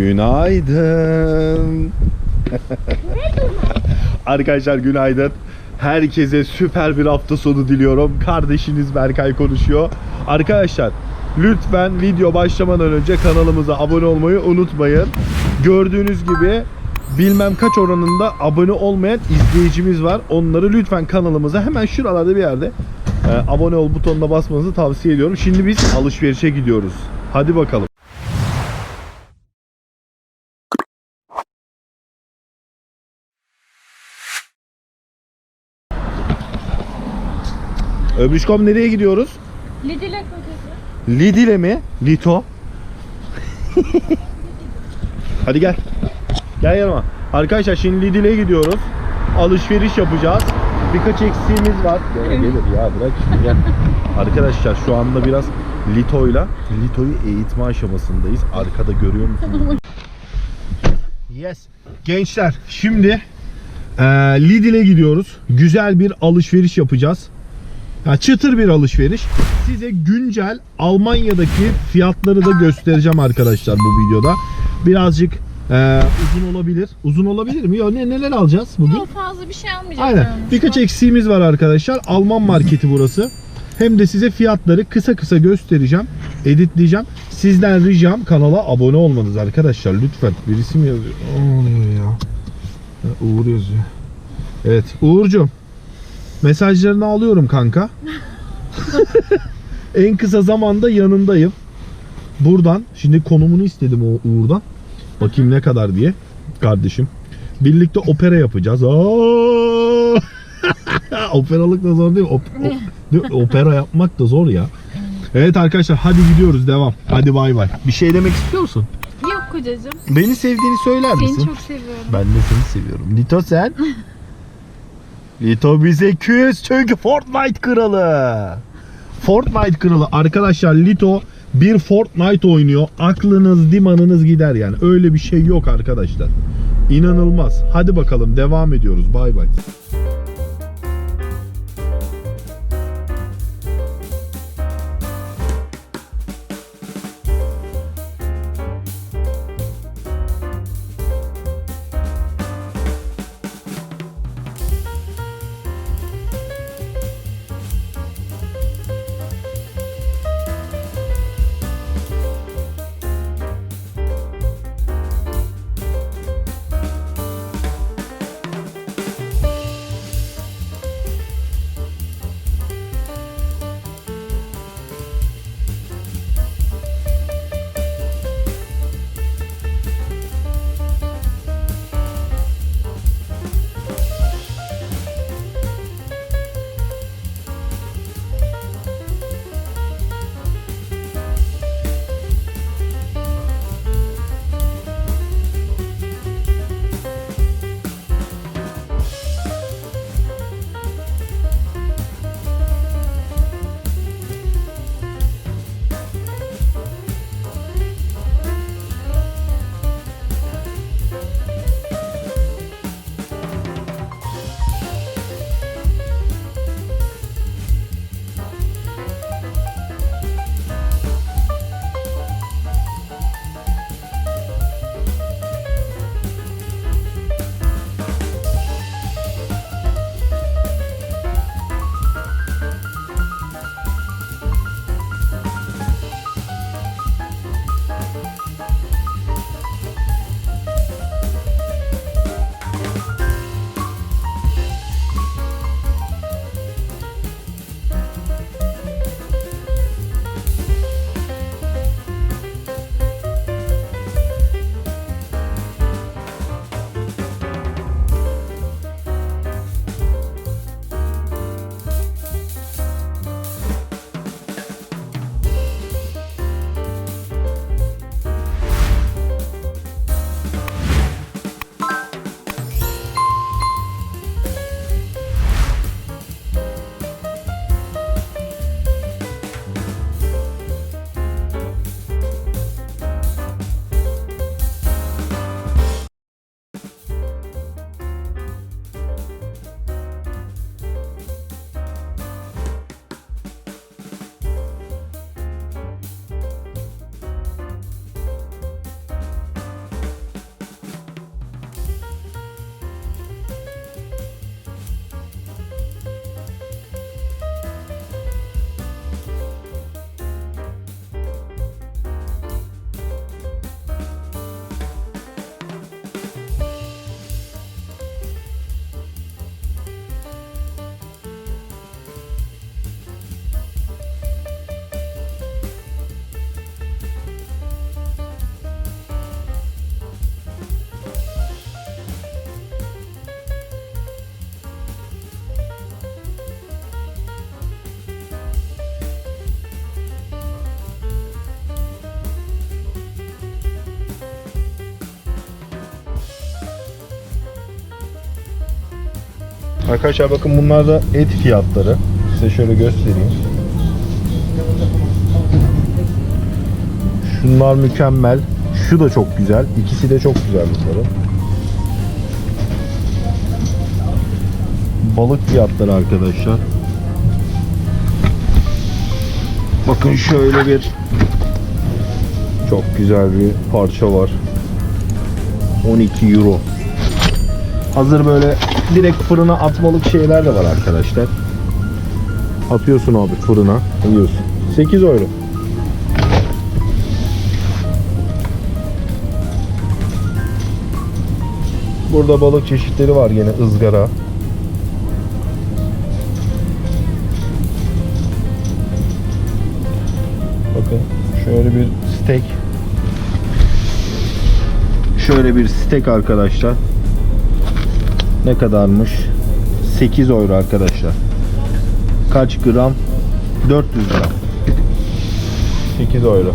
Günaydın. Arkadaşlar günaydın. Herkese süper bir hafta sonu diliyorum. Kardeşiniz Berkay konuşuyor. Arkadaşlar lütfen video başlamadan önce kanalımıza abone olmayı unutmayın. Gördüğünüz gibi bilmem kaç oranında abone olmayan izleyicimiz var. Onları lütfen kanalımıza hemen şuralarda bir yerde e, abone ol butonuna basmanızı tavsiye ediyorum. Şimdi biz alışverişe gidiyoruz. Hadi bakalım. Ömüşkom nereye gidiyoruz? Lidil'e. Lidl'e mi? Lito. Hadi gel. Gel yanıma. Arkadaşlar şimdi Lidl'e gidiyoruz. Alışveriş yapacağız. Birkaç eksiğimiz var. Gel gelir ya bırak şimdi gel. Arkadaşlar şu anda biraz Lito'yla Lito'yu eğitme aşamasındayız. Arkada görüyor musunuz? Yes. Gençler şimdi eee Lidl'e gidiyoruz. Güzel bir alışveriş yapacağız. Ya çıtır bir alışveriş. Size güncel Almanya'daki fiyatları da göstereceğim arkadaşlar bu videoda. Birazcık eee, uzun olabilir. Uzun olabilir mi? Ya ne neler alacağız bugün? Yok fazla bir şey almayacağım. Aynen. yani. Birkaç eksiğimiz var arkadaşlar. Alman marketi burası. Hem de size fiyatları kısa kısa göstereceğim. Editleyeceğim. Sizden ricam kanala abone olmanız arkadaşlar. Lütfen. Birisi mi yazıyor? Ne oluyor ya? Uğur yazıyor. Evet. Uğur'cum. Mesajlarını alıyorum kanka. en kısa zamanda yanındayım. Buradan. Şimdi konumunu istedim o Uğur'dan. Bakayım ne kadar diye. Kardeşim. Birlikte opera yapacağız. Operalık da zor değil mi? Op- opera yapmak da zor ya. Evet arkadaşlar hadi gidiyoruz devam. Hadi bay bay. Bir şey demek istiyor musun? Yok kocacığım. Beni sevdiğini söyler misin? Seni çok seviyorum. Ben de seni seviyorum. Lito sen? Lito bize küs çünkü Fortnite kralı. Fortnite kralı. Arkadaşlar Lito bir Fortnite oynuyor. Aklınız dimanınız gider yani. Öyle bir şey yok arkadaşlar. İnanılmaz. Hadi bakalım devam ediyoruz. Bay bay. Arkadaşlar bakın bunlar da et fiyatları. Size şöyle göstereyim. Şunlar mükemmel. Şu da çok güzel. İkisi de çok güzel bunların. Balık fiyatları arkadaşlar. Bakın şöyle bir çok güzel bir parça var. 12 euro. Hazır böyle direkt fırına atmalık şeyler de var arkadaşlar. Atıyorsun abi fırına, yiyorsun. 8 euro. Burada balık çeşitleri var yine ızgara. Bakın şöyle bir steak. Şöyle bir steak arkadaşlar. Ne kadarmış? 8 euro arkadaşlar. Kaç gram? 400 gram. 8 euro.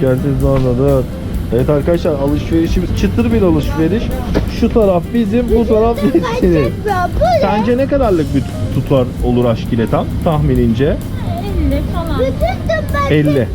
Çekersiz anladı. Evet arkadaşlar alışverişimiz çıtır bir alışveriş. Şu taraf bizim, bu taraf bu Sence ne kadarlık bir tutar olur aşkile tam tahminince? 50 falan. bütün de ben 50.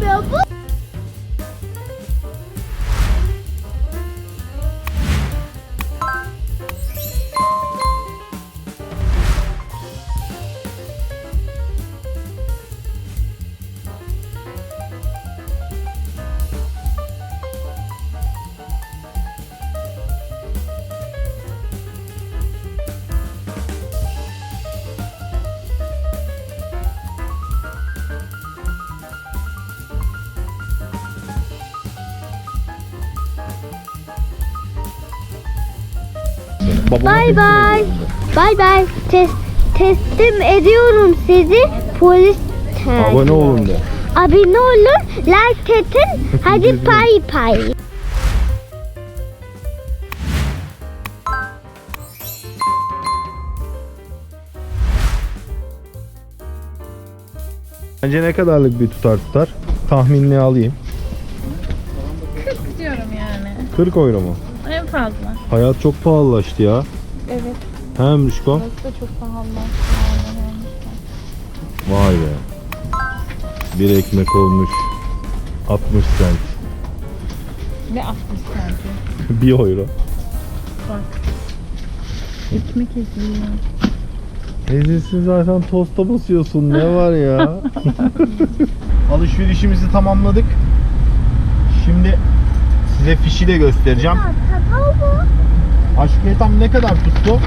Babama Bay bay. Bay bay. Tes, teslim ediyorum sizi. Polis Abone olun de. Abone olun. Like edin. Hadi pay pay. Sence ne kadarlık bir tutar tutar? Tahminini alayım. 40 diyorum yani. 40 euro mu? Fazla. Hayat çok pahalılaştı ya. Evet. He Müşko? Burası da çok pahalı. Vay be. Bir ekmek olmuş 60 cent. Ve 60 sanki. 1 euro. Bak. Ekmek eziliyor. Ezilsin zaten tosta basıyorsun ne var ya? Alışverişimizi tamamladık. Şimdi size fişi de göstereceğim. Aşkıya tam ne kadar tuttu?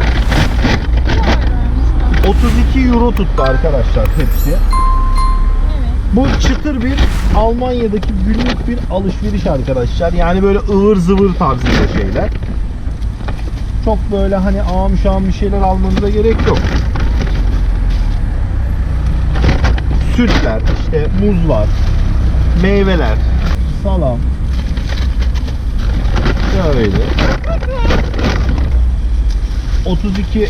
32 euro tuttu arkadaşlar hepsi. Evet. Bu çıtır bir Almanya'daki günlük bir alışveriş arkadaşlar. Yani böyle ıvır zıvır tarzında şeyler. Çok böyle hani ağam şam bir şeyler almanıza gerek yok. Sütler, işte muzlar, meyveler, salam. Şöyle. 32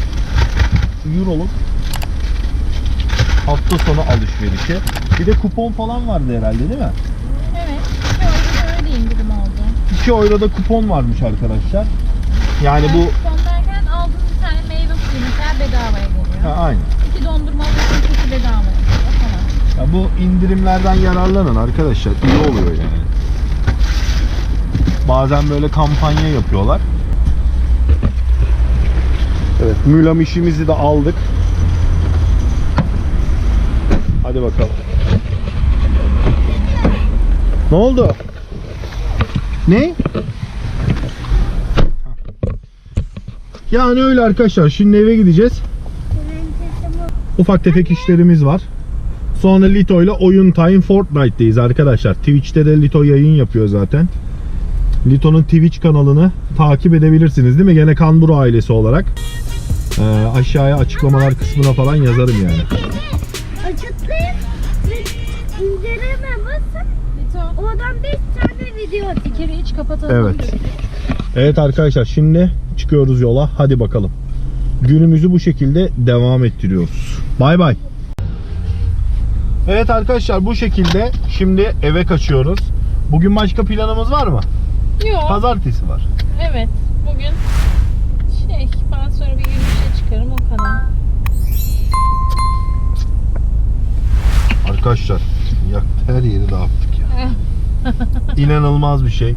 euroluk hafta sonu alışverişi. Bir de kupon falan vardı herhalde değil mi? Evet. Şöyle öyle indirim oldu. 2 euroda kupon varmış arkadaşlar. Yani bu Son derken aldığın bir tane meyve suyu mesela bedavaya geliyor. ha, aynı. İki dondurma alıyorsun, iki falan. Ya bu indirimlerden yararlanın arkadaşlar. İyi oluyor yani. Bazen böyle kampanya yapıyorlar. Evet, mülam işimizi de aldık. Hadi bakalım. Ne oldu? Ne? Yani öyle arkadaşlar. Şimdi eve gideceğiz. Ufak tefek işlerimiz var. Sonra Lito ile oyun time Fortnite'deyiz arkadaşlar. Twitch'te de Lito yayın yapıyor zaten. Lito'nun Twitch kanalını takip edebilirsiniz değil mi? Gene Kanburu ailesi olarak. Ee, aşağıya açıklamalar kısmına falan yazarım yani. Açıklayayım. İndirime basın. Oradan 5 tane video bir kere iç kapatalım. Evet. Evet arkadaşlar şimdi çıkıyoruz yola. Hadi bakalım. Günümüzü bu şekilde devam ettiriyoruz. Bay bay. Evet arkadaşlar bu şekilde şimdi eve kaçıyoruz. Bugün başka planımız var mı? Yok. Pazartesi var. Evet. Bugün şey ben sonra bir yürüyüşe çıkarım o kadar. Arkadaşlar ya her yeri dağıttık ya. İnanılmaz bir şey.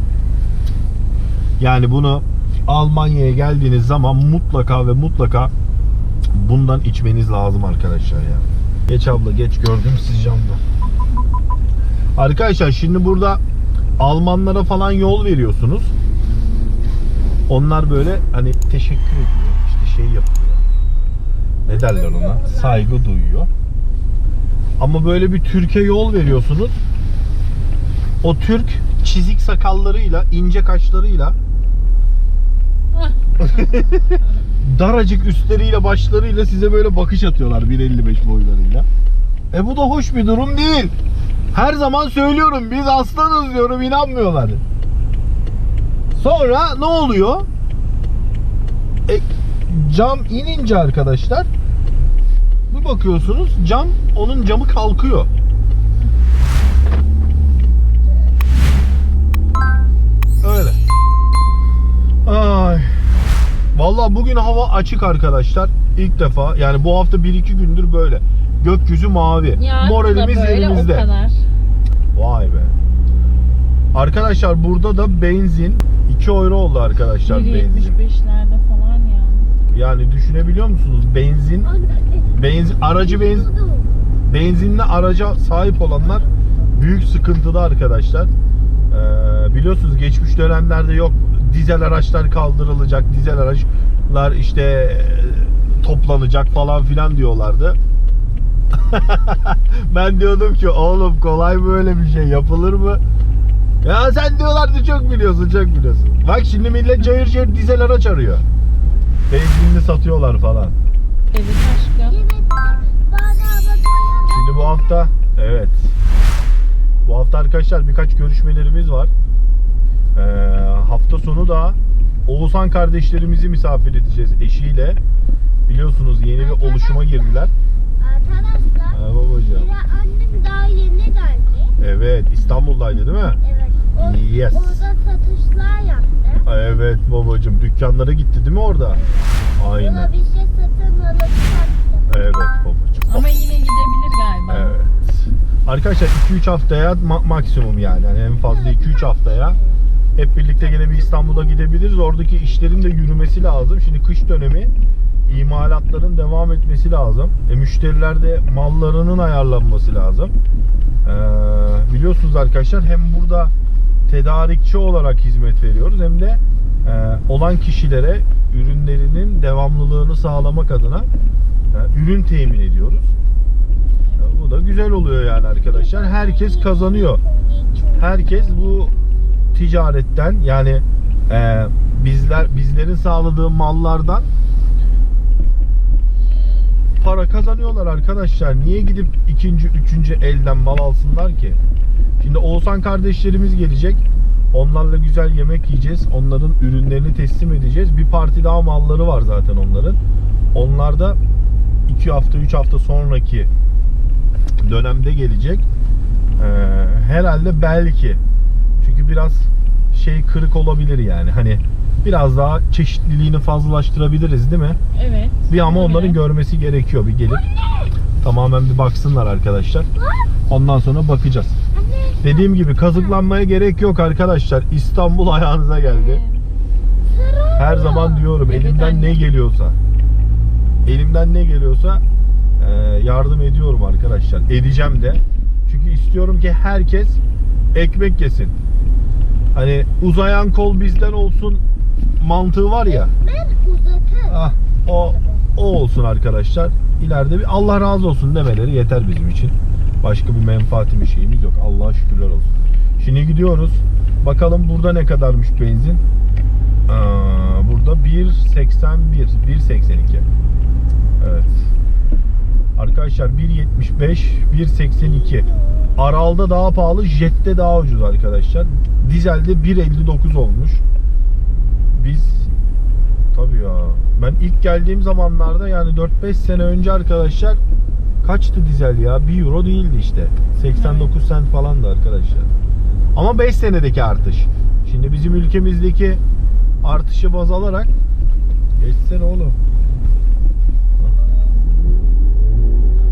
Yani bunu Almanya'ya geldiğiniz zaman mutlaka ve mutlaka bundan içmeniz lazım arkadaşlar ya. Geç abla geç gördüm siz camda. Arkadaşlar şimdi burada Almanlara falan yol veriyorsunuz. Onlar böyle hani teşekkür ediyor. işte şey yapıyor. Ne derler ona? Saygı duyuyor. Ama böyle bir Türkiye yol veriyorsunuz. O Türk çizik sakallarıyla, ince kaşlarıyla daracık üstleriyle, başlarıyla size böyle bakış atıyorlar 1.55 boylarıyla. E bu da hoş bir durum değil. Her zaman söylüyorum biz aslanız diyorum inanmıyorlar. Sonra ne oluyor? E, cam inince arkadaşlar bir bakıyorsunuz cam onun camı kalkıyor. Öyle. Ay. Vallahi bugün hava açık arkadaşlar. İlk defa yani bu hafta 1-2 gündür böyle. Gökyüzü mavi. Yarın Moralimiz da böyle o kadar. Vay be. Arkadaşlar burada da benzin 2 euro oldu arkadaşlar benzin. 1.75'lerde falan ya. Yani düşünebiliyor musunuz? Benzin benzin aracı benzin benzinli araca sahip olanlar büyük sıkıntıda arkadaşlar. Ee, biliyorsunuz geçmiş dönemlerde yok dizel araçlar kaldırılacak, dizel araçlar işte e, toplanacak falan filan diyorlardı. ben diyordum ki oğlum kolay böyle bir şey yapılır mı? Ya sen diyorlardı çok biliyorsun çok biliyorsun. Bak şimdi millet cayır cayır dizel araç arıyor. Benzinli satıyorlar falan. Evet aşkım. Şimdi bu hafta evet. Bu hafta arkadaşlar birkaç görüşmelerimiz var. Ee, hafta sonu da Oğuzhan kardeşlerimizi misafir edeceğiz eşiyle. Biliyorsunuz yeni bir oluşuma girdiler. Arkadaşlar. Ha, babacığım. Bir de annem daha yeni geldi. Evet İstanbul'daydı değil mi? Evet. O, Yes. Orada satışlar yaptı. Evet babacığım dükkanlara gitti değil mi orada? Aynen. Ona bir şey satın alıp sattı. Evet babacığım. Ama yine gidebilir galiba. Evet. Arkadaşlar 2-3 haftaya ma- maksimum yani. yani en fazla 2-3 haftaya hep birlikte gene bir İstanbul'a gidebiliriz. Oradaki işlerin de yürümesi lazım. Şimdi kış dönemi imalatların devam etmesi lazım. E, müşteriler de mallarının ayarlanması lazım. Ee, biliyorsunuz arkadaşlar hem burada tedarikçi olarak hizmet veriyoruz hem de e, olan kişilere ürünlerinin devamlılığını sağlamak adına e, ürün temin ediyoruz. Ya Bu da güzel oluyor yani arkadaşlar. Herkes kazanıyor. Herkes bu ticaretten yani e, bizler bizlerin sağladığı mallardan para kazanıyorlar arkadaşlar. Niye gidip ikinci, üçüncü elden mal alsınlar ki? Şimdi Oğuzhan kardeşlerimiz gelecek. Onlarla güzel yemek yiyeceğiz. Onların ürünlerini teslim edeceğiz. Bir parti daha malları var zaten onların. Onlar da 2 hafta, 3 hafta sonraki dönemde gelecek. Ee, herhalde belki. Çünkü biraz şey kırık olabilir yani. Hani biraz daha çeşitliliğini fazlalaştırabiliriz değil mi? Evet. Bir ama onların görmesi gerekiyor bir gelip. Tamamen bir baksınlar arkadaşlar. Ondan sonra bakacağız. Dediğim gibi kazıklanmaya gerek yok arkadaşlar. İstanbul ayağınıza geldi. Her zaman diyorum Evet elimden anne. ne geliyorsa elimden ne geliyorsa e, yardım ediyorum arkadaşlar. Edeceğim de. Çünkü istiyorum ki herkes ekmek yesin. Hani uzayan kol bizden olsun mantığı var ya. Ah, o o olsun arkadaşlar. İleride bir Allah razı olsun demeleri yeter bizim için. Başka bir menfaati bir şeyimiz yok. Allah'a şükürler olsun. Şimdi gidiyoruz. Bakalım burada ne kadarmış benzin. Aa, burada 1.81, 1.82. Evet. Arkadaşlar 1.75, 1.82. Aral'da daha pahalı, Jet'te daha ucuz arkadaşlar. Dizel'de 1.59 olmuş. Biz Tabii ya. Ben ilk geldiğim zamanlarda yani 4-5 sene önce arkadaşlar kaçtı dizel ya? 1 euro değildi işte. 89 sent falandı arkadaşlar. Ama 5 senedeki artış. Şimdi bizim ülkemizdeki artışı baz alarak geçsene oğlum.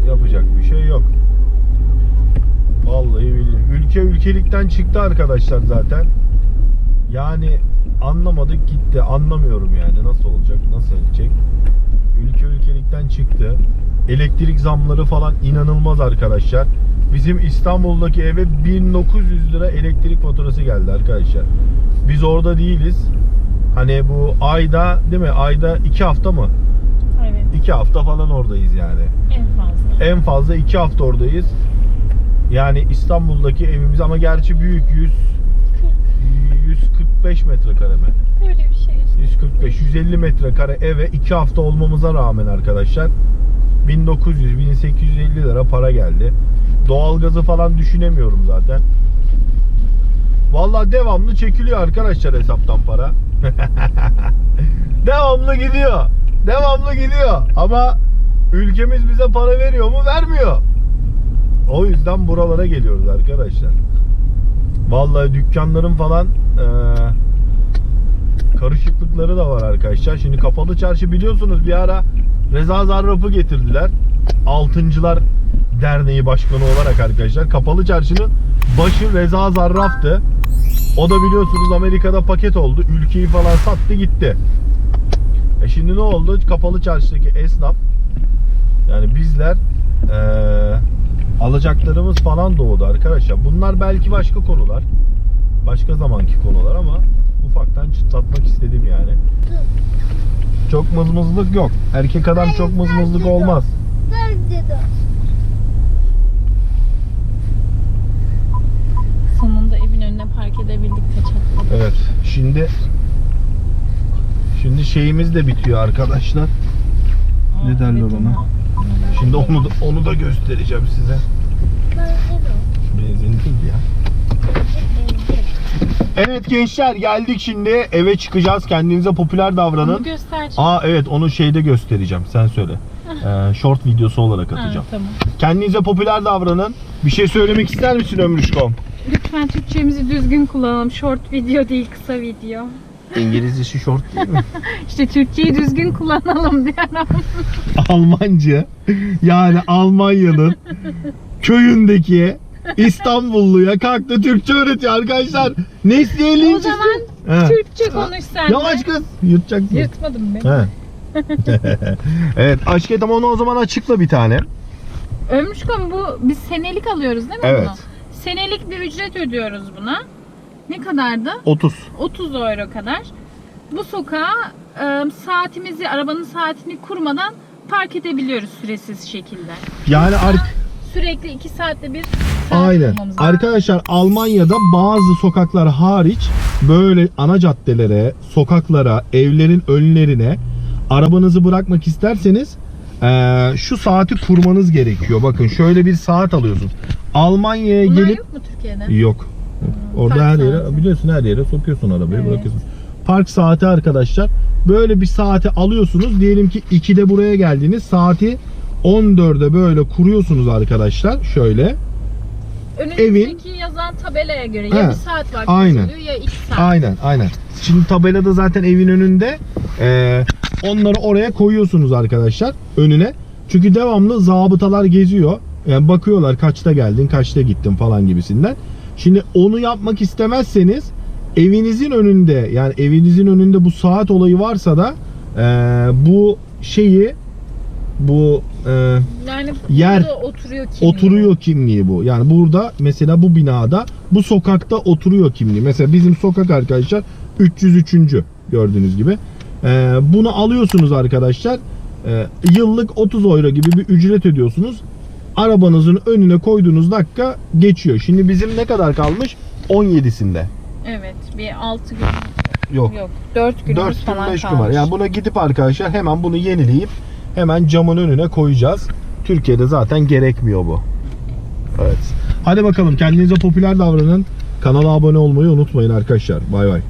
Yapacak bir şey yok. Vallahi billahi. Ülke ülkelikten çıktı arkadaşlar zaten. Yani anlamadık gitti. Anlamıyorum yani nasıl olacak, nasıl edecek. Ülke ülkelikten çıktı. Elektrik zamları falan inanılmaz arkadaşlar. Bizim İstanbul'daki eve 1900 lira elektrik faturası geldi arkadaşlar. Biz orada değiliz. Hani bu ayda değil mi? Ayda 2 hafta mı? Evet 2 hafta falan oradayız yani. en fazla. En fazla 2 hafta oradayız. Yani İstanbul'daki evimiz ama gerçi büyük 100 145 metrekare mi? Öyle bir şey. 145 150 metrekare eve 2 hafta olmamıza rağmen arkadaşlar 1900 1850 lira para geldi. Doğalgazı falan düşünemiyorum zaten. Vallahi devamlı çekiliyor arkadaşlar hesaptan para. devamlı gidiyor. Devamlı gidiyor. Ama ülkemiz bize para veriyor mu? Vermiyor. O yüzden buralara geliyoruz arkadaşlar. Vallahi dükkanların falan eee karışıklıkları da var arkadaşlar. Şimdi kapalı çarşı biliyorsunuz bir ara Reza Zarraf'ı getirdiler. Altıncılar Derneği Başkanı olarak arkadaşlar. Kapalı çarşının başı Reza Zarraf'tı. O da biliyorsunuz Amerika'da paket oldu. Ülkeyi falan sattı gitti. E şimdi ne oldu? Kapalı çarşıdaki esnaf yani bizler eee, alacaklarımız falan doğdu arkadaşlar. Bunlar belki başka konular. Başka zamanki konular ama ufaktan çıtlatmak istedim yani. Çok mızmızlık yok. Erkek adam çok mızmızlık olmaz. Sonunda evin önüne park edebildik kaçakla. Evet. Şimdi şimdi şeyimiz de bitiyor arkadaşlar. Ne derler ona? Şimdi onu da, onu da göstereceğim size. Benzin değil ya. Evet gençler geldik şimdi eve çıkacağız. Kendinize popüler davranın. Aa evet onu şeyde göstereceğim. Sen söyle. Ee, short videosu olarak Ha, atacağım. tamam. Kendinize popüler davranın. Bir şey söylemek ister misin Ömrüşkom? Lütfen Türkçemizi düzgün kullanalım. Short video değil kısa video. İngilizcesi short değil mi? İşte Türkçeyi düzgün kullanalım diyorum. Almanca. Yani Almanya'nın köyündeki İstanbulluya kalktı Türkçe öğretiyor arkadaşlar. Nesliye o linçisi. zaman He. Türkçe konuş sen de. Yavaş kız. Yutacaksın. Yırtmadım ben. Evet aşk tamam onu o zaman açıkla bir tane. Ömrüşkom bu biz senelik alıyoruz değil mi Evet. bunu? Senelik bir ücret ödüyoruz buna. Ne kadardı? 30. 30 euro kadar. Bu sokağa e, saatimizi, arabanın saatini kurmadan park edebiliyoruz süresiz şekilde. Yani ar- Sürekli 2 saatte bir saat Aynen. bulmamız lazım. Arkadaşlar Almanya'da bazı sokaklar hariç böyle ana caddelere, sokaklara, evlerin önlerine arabanızı bırakmak isterseniz eee, şu saati kurmanız gerekiyor. Bakın şöyle bir saat alıyorsunuz. Almanya'ya Bunlar gelip yok mu Türkiye'de? yok. Orada Park her yere saati. biliyorsun her yere sokuyorsun arabayı Evet. bırakıyorsun. Park saati arkadaşlar. Böyle bir saati alıyorsunuz. Diyelim ki 2'de buraya geldiniz. Saati 14'e böyle kuruyorsunuz arkadaşlar. Şöyle. Önünüzdeki yazan tabelaya göre He, ya bir saat var aynen. ya 2 saat. Aynen aynen. Şimdi tabelada zaten evin önünde eee, onları oraya koyuyorsunuz arkadaşlar önüne. Çünkü devamlı zabıtalar geziyor. Yani bakıyorlar kaçta geldin, kaçta gittin falan gibisinden. Şimdi onu yapmak istemezseniz evinizin önünde yani evinizin önünde bu saat olayı varsa da e, bu şeyi bu e, Yani Yer- oturuyor kimliği. oturuyor kimliği bu. Yani burada mesela bu binada bu sokakta oturuyor kimliği. Mesela bizim sokak arkadaşlar 303. gördüğünüz gibi. Ee, bunu alıyorsunuz arkadaşlar. Ee, yıllık 30 euro gibi bir ücret ödüyorsunuz. Arabanızın önüne koyduğunuz dakika geçiyor. Şimdi bizim ne kadar kalmış? 17'sinde. Evet bir 6 gün Yok. yok 4 günümüz 4 gün falan 5 gün kalmış. var. Yani buna gidip arkadaşlar hemen bunu yenileyip hemen camın önüne koyacağız. Türkiye'de zaten gerekmiyor bu. Evet. Hadi bakalım kendinize popüler davranın. Kanala abone olmayı unutmayın arkadaşlar. Bay bay.